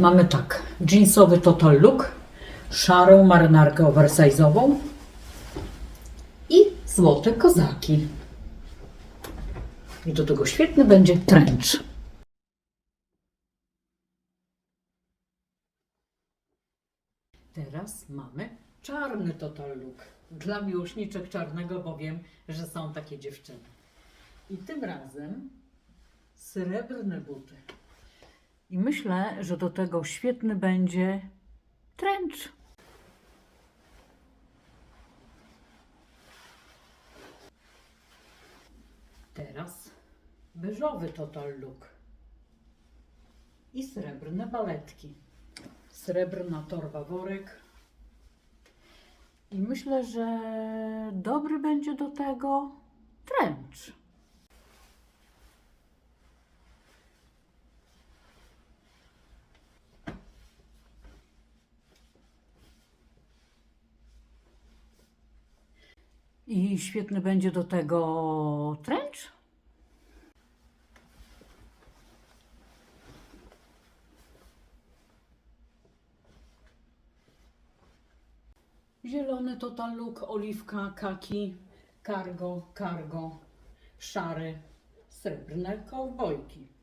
Mamy tak, jeansowy total look, szarą marynarkę oversize'ową i złote kozaki. I do tego świetny będzie trench. Teraz mamy czarny total look. Dla miłośniczek czarnego, bo wiem, że są takie dziewczyny. I tym razem srebrne buty. I myślę, że do tego świetny będzie trench. Teraz beżowy total look. I srebrne baletki. Srebrna torba worek. I myślę, że dobry będzie do tego trench. I świetny będzie do tego trench. Zielony total look, oliwka, kaki, cargo, cargo, szary, srebrne kowbojki.